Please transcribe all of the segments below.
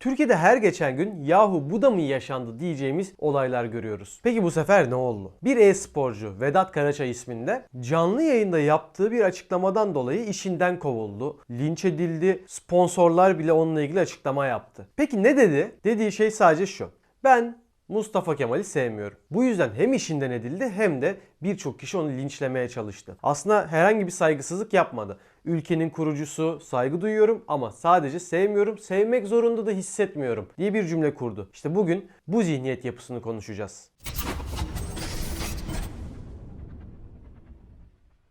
Türkiye'de her geçen gün yahu bu da mı yaşandı diyeceğimiz olaylar görüyoruz. Peki bu sefer ne oldu? Bir e-sporcu Vedat Karaçay isminde canlı yayında yaptığı bir açıklamadan dolayı işinden kovuldu. Linç edildi. Sponsorlar bile onunla ilgili açıklama yaptı. Peki ne dedi? Dediği şey sadece şu. Ben Mustafa Kemal'i sevmiyorum. Bu yüzden hem işinden edildi hem de birçok kişi onu linçlemeye çalıştı. Aslında herhangi bir saygısızlık yapmadı. Ülkenin kurucusu, saygı duyuyorum ama sadece sevmiyorum, sevmek zorunda da hissetmiyorum diye bir cümle kurdu. İşte bugün bu zihniyet yapısını konuşacağız.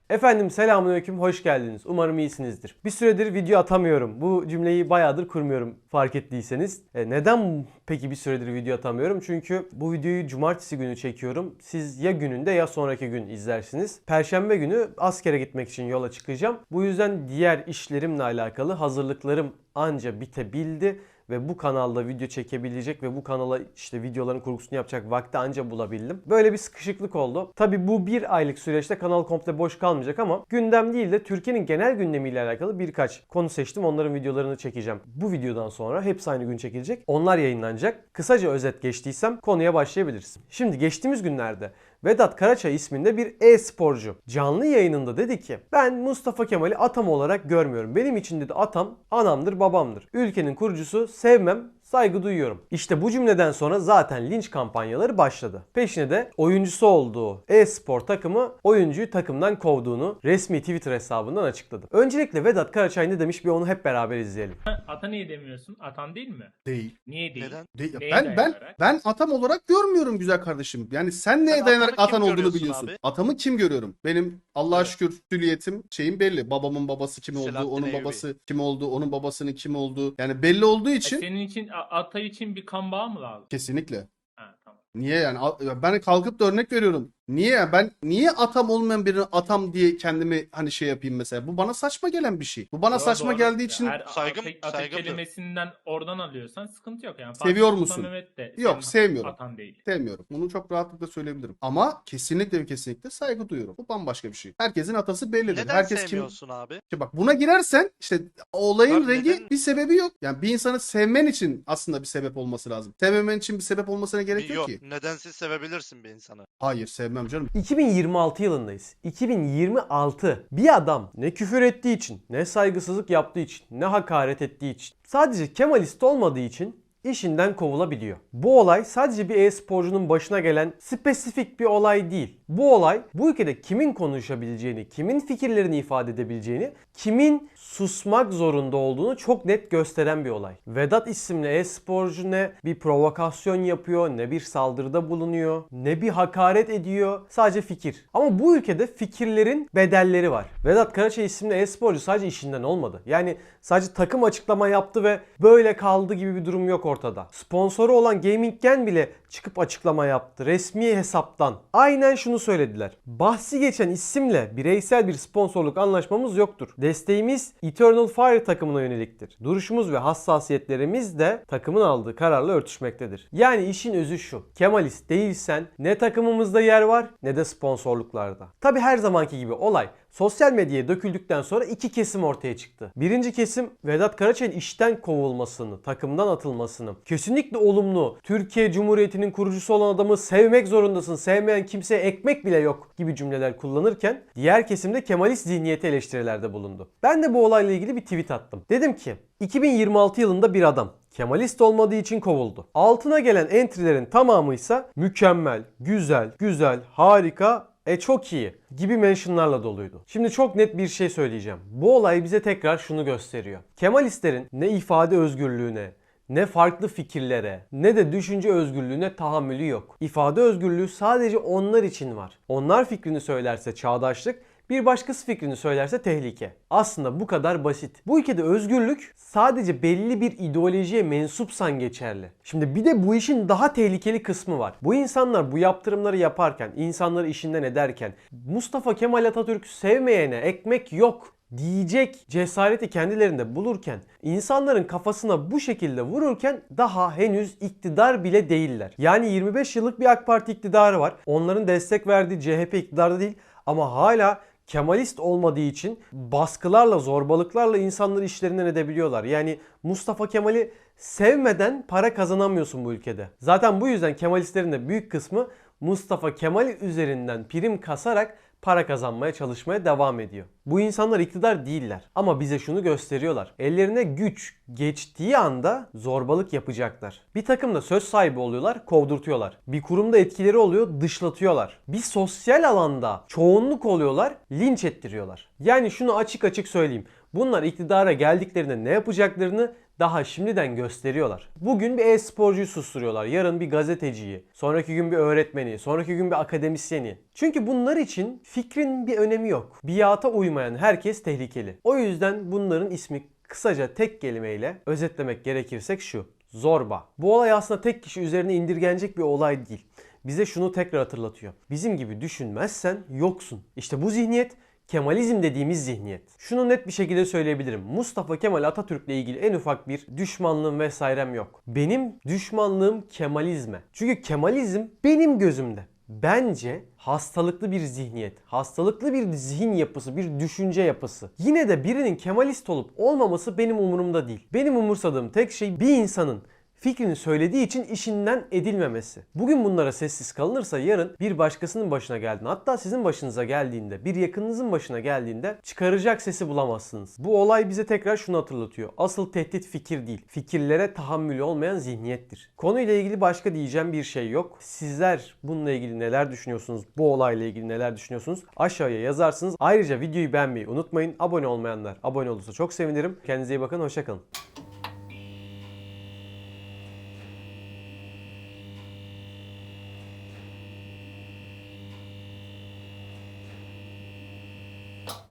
Efendim selamünaleyküm, hoş geldiniz. Umarım iyisinizdir. Bir süredir video atamıyorum. Bu cümleyi bayağıdır kurmuyorum fark ettiyseniz. E, neden peki bir süredir video atamıyorum? Çünkü bu videoyu cumartesi günü çekiyorum. Siz ya gününde ya sonraki gün izlersiniz. Perşembe günü askere gitmek için yola çıkacağım. Bu yüzden diğer işlerimle alakalı hazırlıklarım anca bitebildi ve bu kanalda video çekebilecek ve bu kanala işte videoların kurgusunu yapacak vakti anca bulabildim. Böyle bir sıkışıklık oldu. Tabi bu bir aylık süreçte kanal komple boş kalmayacak ama gündem değil de Türkiye'nin genel gündemiyle alakalı birkaç konu seçtim. Onların videolarını çekeceğim. Bu videodan sonra hepsi aynı gün çekilecek. Onlar yayınlanacak. Kısaca özet geçtiysem konuya başlayabiliriz. Şimdi geçtiğimiz günlerde Vedat Karaçay isminde bir e-sporcu canlı yayınında dedi ki ben Mustafa Kemal'i atam olarak görmüyorum. Benim için dedi atam anamdır babamdır. Ülkenin kurucusu sevmem saygı duyuyorum. İşte bu cümleden sonra zaten linç kampanyaları başladı. Peşine de oyuncusu olduğu e-spor takımı oyuncuyu takımdan kovduğunu resmi Twitter hesabından açıkladı. Öncelikle Vedat Karaçay ne demiş bir onu hep beraber izleyelim. Ata niye demiyorsun? Atan değil mi? Değil. Niye değil? Neden? Değil. Neye Ben ben ben atam olarak görmüyorum güzel kardeşim. Yani sen neye Sen dayanarak atan olduğunu biliyorsun. abi? Atamı kim görüyorum? Benim Allah'a Evet. şükür sülliyetim şeyim belli. Babamın babası kim olduğu, Selahattin onun babası kim olduğu, onun babasının kim olduğu. Yani belli olduğu E, için Senin için a- ata için bir kan bağı mı lazım? kesinlikle. Ha tamam. Niye yani? Ben kalkıp da örnek veriyorum. Niye? Ben niye atam olmayan birine atam diye kendimi hani şey yapayım mesela? Bu bana saçma gelen bir şey. Bu bana Doğru, saçma doğru. geldiği için Eğer Saygım- ata, ata saygım yok. kelimesinden oradan alıyorsan sıkıntı yok yani. Seviyor musun? Sultan Mehmet de Yok, senin sevmiyorum. Atan değil. sevmiyorum. Bunu çok rahatlıkla söyleyebilirim. Ama kesinlikle ve kesinlikle saygı duyuyorum. Bu bambaşka bir şey. Herkesin atası bellidir. Neden Herkes kim sevmiyorsun abi? İşte bak buna girersen işte olayın Abi rengi neden- bir sebebi yok. Yani bir insanı sevmen için aslında bir sebep olması lazım. Sevmemen için bir sebep olmasına gerek yok, Yok. ki. Nedensiz sevebilirsin bir insanı. Hayır sevmem canım. 2026 yılındayız. 2026. Bir adam ne küfür ettiği için, ne saygısızlık yaptığı için, ne hakaret ettiği için, sadece Kemalist olmadığı için işinden kovulabiliyor. Bu olay sadece bir e-sporcunun başına gelen spesifik bir olay değil. Bu olay bu ülkede kimin konuşabileceğini, kimin fikirlerini ifade edebileceğini, kimin susmak zorunda olduğunu çok net gösteren bir olay. Vedat isimli e-sporcu ne bir provokasyon yapıyor, ne bir saldırıda bulunuyor, ne bir hakaret ediyor. Sadece fikir. Ama bu ülkede fikirlerin bedelleri var. Vedat Karaçay isimli e-sporcu sadece işinden olmadı. Yani sadece takım açıklama yaptı ve böyle kaldı gibi bir durum yok ortada. Sponsoru olan Gaming Gen bile çıkıp açıklama yaptı. Resmi hesaptan. Aynen şunu söylediler. Bahsi geçen isimle bireysel bir sponsorluk anlaşmamız yoktur. Desteğimiz Eternal Fire takımına yöneliktir. Duruşumuz ve hassasiyetlerimiz de takımın aldığı kararla örtüşmektedir. Yani işin özü şu. Kemalist değilsen ne takımımızda yer var ne de sponsorluklarda. Tabi her zamanki gibi olay sosyal medyaya döküldükten sonra iki kesim ortaya çıktı. Birinci kesim Vedat Karaçay'ın işten kovulmasını, takımdan atılmasını, kesinlikle olumlu, Türkiye Cumhuriyeti'nin kurucusu olan adamı sevmek zorundasın, sevmeyen kimseye ekmek bile yok gibi cümleler kullanırken diğer kesimde Kemalist zihniyeti eleştirilerde bulundu. Ben de bu olayla ilgili bir tweet attım. Dedim ki 2026 yılında bir adam Kemalist olmadığı için kovuldu. Altına gelen entry'lerin tamamı ise mükemmel, güzel, güzel, harika, e çok iyi gibi mentionlarla doluydu. Şimdi çok net bir şey söyleyeceğim. Bu olay bize tekrar şunu gösteriyor. Kemalistlerin ne ifade özgürlüğüne, ne farklı fikirlere, ne de düşünce özgürlüğüne tahammülü yok. İfade özgürlüğü sadece onlar için var. Onlar fikrini söylerse çağdaşlık, bir başkası fikrini söylerse tehlike. Aslında bu kadar basit. Bu ülkede özgürlük sadece belli bir ideolojiye mensupsan geçerli. Şimdi bir de bu işin daha tehlikeli kısmı var. Bu insanlar bu yaptırımları yaparken, insanları işinden ederken Mustafa Kemal Atatürk'ü sevmeyene ekmek yok diyecek cesareti kendilerinde bulurken insanların kafasına bu şekilde vururken daha henüz iktidar bile değiller. Yani 25 yıllık bir AK Parti iktidarı var. Onların destek verdiği CHP iktidarda değil ama hala Kemalist olmadığı için baskılarla, zorbalıklarla insanları işlerinden edebiliyorlar. Yani Mustafa Kemal'i sevmeden para kazanamıyorsun bu ülkede. Zaten bu yüzden Kemalistlerin de büyük kısmı Mustafa Kemal üzerinden prim kasarak para kazanmaya çalışmaya devam ediyor. Bu insanlar iktidar değiller ama bize şunu gösteriyorlar. Ellerine güç geçtiği anda zorbalık yapacaklar. Bir takımda söz sahibi oluyorlar, kovdurtuyorlar. Bir kurumda etkileri oluyor, dışlatıyorlar. Bir sosyal alanda çoğunluk oluyorlar, linç ettiriyorlar. Yani şunu açık açık söyleyeyim. Bunlar iktidara geldiklerinde ne yapacaklarını daha şimdiden gösteriyorlar. Bugün bir e-sporcuyu susturuyorlar. Yarın bir gazeteciyi. Sonraki gün bir öğretmeni. Sonraki gün bir akademisyeni. Çünkü bunlar için fikrin bir önemi yok. Biata uymayan herkes tehlikeli. O yüzden bunların ismi kısaca tek kelimeyle özetlemek gerekirsek şu. Zorba. Bu olay aslında tek kişi üzerine indirgenecek bir olay değil. Bize şunu tekrar hatırlatıyor. Bizim gibi düşünmezsen yoksun. İşte bu zihniyet Kemalizm dediğimiz zihniyet. Şunu net bir şekilde söyleyebilirim. Mustafa Kemal Atatürk'le ilgili en ufak bir düşmanlığım vesairem yok. Benim düşmanlığım Kemalizme. Çünkü Kemalizm benim gözümde bence hastalıklı bir zihniyet, hastalıklı bir zihin yapısı, bir düşünce yapısı. Yine de birinin Kemalist olup olmaması benim umurumda değil. Benim umursadığım tek şey bir insanın fikrini söylediği için işinden edilmemesi. Bugün bunlara sessiz kalınırsa yarın bir başkasının başına geldiğinde hatta sizin başınıza geldiğinde bir yakınınızın başına geldiğinde çıkaracak sesi bulamazsınız. Bu olay bize tekrar şunu hatırlatıyor. Asıl tehdit fikir değil. Fikirlere tahammülü olmayan zihniyettir. Konuyla ilgili başka diyeceğim bir şey yok. Sizler bununla ilgili neler düşünüyorsunuz? Bu olayla ilgili neler düşünüyorsunuz? Aşağıya yazarsınız. Ayrıca videoyu beğenmeyi unutmayın. Abone olmayanlar abone olursa çok sevinirim. Kendinize iyi bakın. Hoşçakalın.